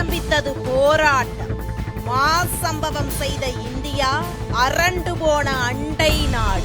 ஆரம்பித்தது போராட்டம். மாசம்பவம் செய்த இந்தியா அரண்டு போன அண்டை நாடு.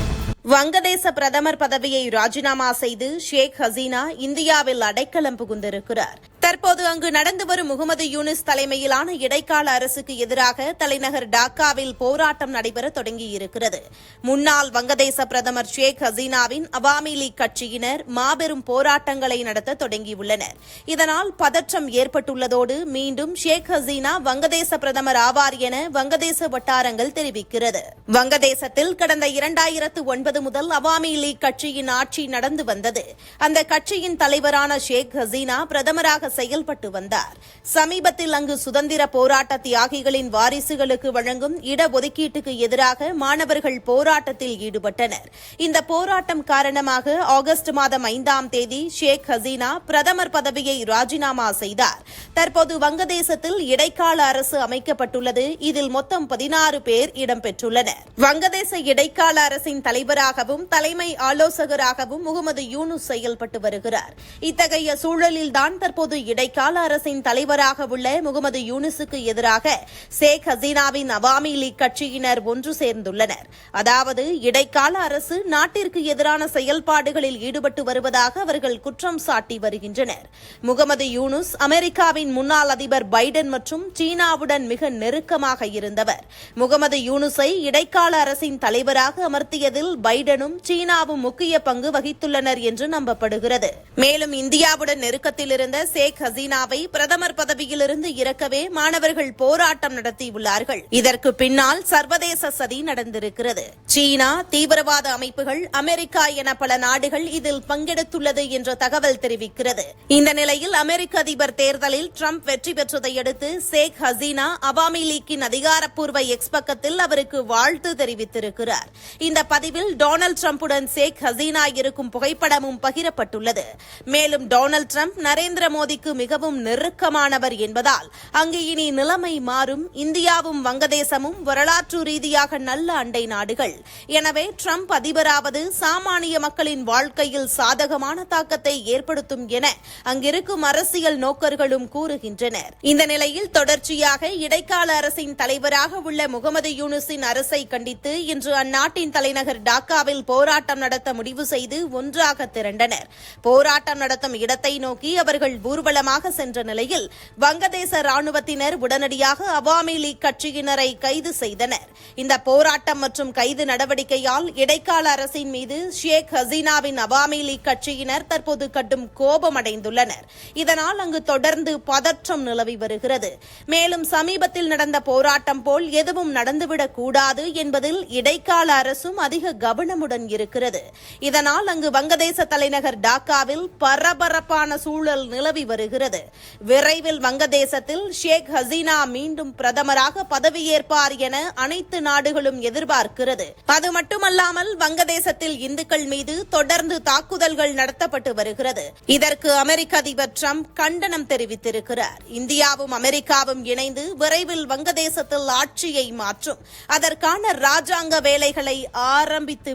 வங்கதேச பிரதமர் பதவியை ராஜினாமா செய்து ஷேக் ஹசீனா இந்தியாவில் அடைக்கலம் புகுந்திருக்கிறார். தற்போது அங்கு நடந்து வரும் முகமது யூனிஸ் தலைமையிலான இடைக்கால அரசுக்கு எதிராக தலைநகர் டாக்காவில் போராட்டம் நடைபெற தொடங்கியிருக்கிறது. முன்னாள் வங்கதேச பிரதமர் ஷேக் ஹசீனாவின் அவாமி லீக் கட்சியினர் மாபெரும் போராட்டங்களை நடத்த தொடங்கியுள்ளனர். இதனால் பதற்றம் ஏற்பட்டுள்ளதோடு மீண்டும் ஷேக் ஹசீனா வங்கதேச பிரதமர் ஆவார் என வங்கதேச வட்டாரங்கள் தெரிவிக்கிறது. வங்கதேசத்தில் கடந்த இரண்டாயிரத்து ஒன்பது முதல் அவாமி லீக் கட்சியின் ஆட்சி நடந்து வந்தது. அந்த கட்சியின் தலைவரான ஷேக் ஹசீனா பிரதமராக செயல்பட்டு வந்தார். சமீபத்தில் அங்கு சுதந்திர போராட்ட தியாகிகளின் வாரிசுகளுக்கு வழங்கும் இடஒதுக்கீட்டுக்கு எதிராக மாணவர்கள் போராட்டத்தில் ஈடுபட்டனர். இந்த போராட்டம் காரணமாக ஆகஸ்ட் மாதம் ஐந்தாம் தேதி ஷேக் ஹசீனா பிரதமர் பதவியை ராஜினாமா செய்தார். தற்போது வங்கதேசத்தில் இடைக்கால அரசு அமைக்கப்பட்டுள்ளது. இதில் மொத்தம் பதினாறு பேர் இடம்பெற்றுள்ளனர். வங்கதேச இடைக்கால அரசின் தலைவராக தலைவராகவும் தலைமை ஆலோசகராகவும் முகமது யூனுஸ் செயல்பட்டு வருகிறார். இத்தகைய சூழலில்தான் தற்போது இடைக்கால அரசின் தலைவராக உள்ள முகமது யூனுஸுக்கு எதிராக ஷேக் ஹசீனாவின் அவாமி லீக் கட்சியினர் ஒன்று சேர்ந்துள்ளனர். அதாவது இடைக்கால அரசு நாட்டிற்கு எதிரான செயல்பாடுகளில் ஈடுபட்டு வருவதாக அவர்கள் குற்றம் சாட்டி வருகின்றனர். முகமது யூனுஸ் அமெரிக்காவின் முன்னாள் அதிபர் பைடன் மற்றும் சீனாவுடன் மிக நெருக்கமாக இருந்தவர். முகமது யூனுஸை இடைக்கால அரசின் தலைவராக அமர்த்தியதில் பை பைடனும் சீனாவும் முக்கிய பங்கு வகித்துள்ளனர் என்று நம்பப்படுகிறது. மேலும் இந்தியாவுடன் நெருக்கத்தில் இருந்த ஷேக் ஹசீனாவை பிரதமர் பதவியிலிருந்து இறக்கவே மாணவர்கள் போராட்டம் நடத்தியுள்ளார்கள். இதற்கு பின்னால் சர்வதேச சதி நடந்திருக்கிறது. சீனா தீவிரவாத அமைப்புகள் அமெரிக்கா என பல நாடுகள் இதில் பங்கெடுத்துள்ளது என்ற தகவல் தெரிவிக்கிறது. இந்த நிலையில் அமெரிக்க அதிபர் தேர்தலில் ட்ரம்ப் வெற்றி பெற்றதை அடுத்து ஷேக் ஹசீனா அவாமி லீக்கின் அதிகாரப்பூர்வ எக்ஸ் பக்கத்தில் அவருக்கு வாழ்த்து தெரிவித்திருக்கிறார். இந்த பதிவில் டொனால்ட் ட்ரம்புடன் ஷேக் ஹசீனா இருக்கும் புகைப்படமும் பகிரப்பட்டுள்ளது. மேலும் டொனால்ட் ட்ரம்ப் நரேந்திர மோடிக்கு மிகவும் நெருக்கமானவர் என்பதால் அங்கு இனி நிலைமை மாறும். இந்தியாவும் வங்கதேசமும் வரலாற்று ரீதியாக நல்ல அண்டை நாடுகள். எனவே ட்ரம்ப் அதிபராவது சாமானிய மக்களின் வாழ்க்கையில் சாதகமான தாக்கத்தை ஏற்படுத்தும் என அங்கிருக்கும் அரசியல் நோக்கர்களும் கூறுகின்றனர். இந்த நிலையில் தொடர்ச்சியாக இடைக்கால அரசின் தலைவராக உள்ள முகமது யூனுஸின் அரசை கண்டித்து இன்று அந்நாட்டின் தலைநகர் டாக்காவில் போராட்டம் நடத்த முடிவு செய்து ஒன்றாக திரண்டனர். போராட்டம் நடத்தும் இடத்தை நோக்கி அவர்கள் ஊர்வலமாக சென்ற நிலையில் வங்கதேச ராணுவத்தினர் உடனடியாக அவாமி லீக் கட்சியினரை கைது செய்தனர். இந்த போராட்டம் மற்றும் கைது நடவடிக்கையால் இடைக்கால அரசின் மீது ஷேக் ஹசீனாவின் அவாமி லீக் கட்சியினர் தற்போது கடும் கோபமடைந்துள்ளனர். இதனால் அங்கு தொடர்ந்து பதற்றம் நிலவி வருகிறது. மேலும் சமீபத்தில் நடந்த போராட்டம் போல் எதுவும் நடந்துவிடக் கூடாது என்பதில் இடைக்கால அரசும் அதிக கவனமுடன் இருக்கிறது. இதனால் அங்கு வங்கதேச தலைநகர் டாக்காவில் பரபரப்பான சூழல் நிலவி வருகிறது. விரைவில் வங்கதேசத்தில் ஷேக் ஹசீனா மீண்டும் பிரதமராக பதவியேற்பார் என அனைத்து நாடுகளும் எதிர்பார்க்கிறது. அது மட்டுமல்லாமல் வங்கதேசத்தில் இந்துக்கள் மீது தொடர்ந்து தாக்குதல்கள் நடத்தப்பட்டு வருகிறது. இதற்கு அமெரிக்க அதிபர் டிரம்ப் கண்டனம் தெரிவித்திருக்கிறார். இந்தியாவும் அமெரிக்காவும் இணைந்து விரைவில் வங்கதேசத்தில் ஆட்சியை மாற்றும். அதற்கான ராஜாங்க வேலைகளை ஆரம்பித்து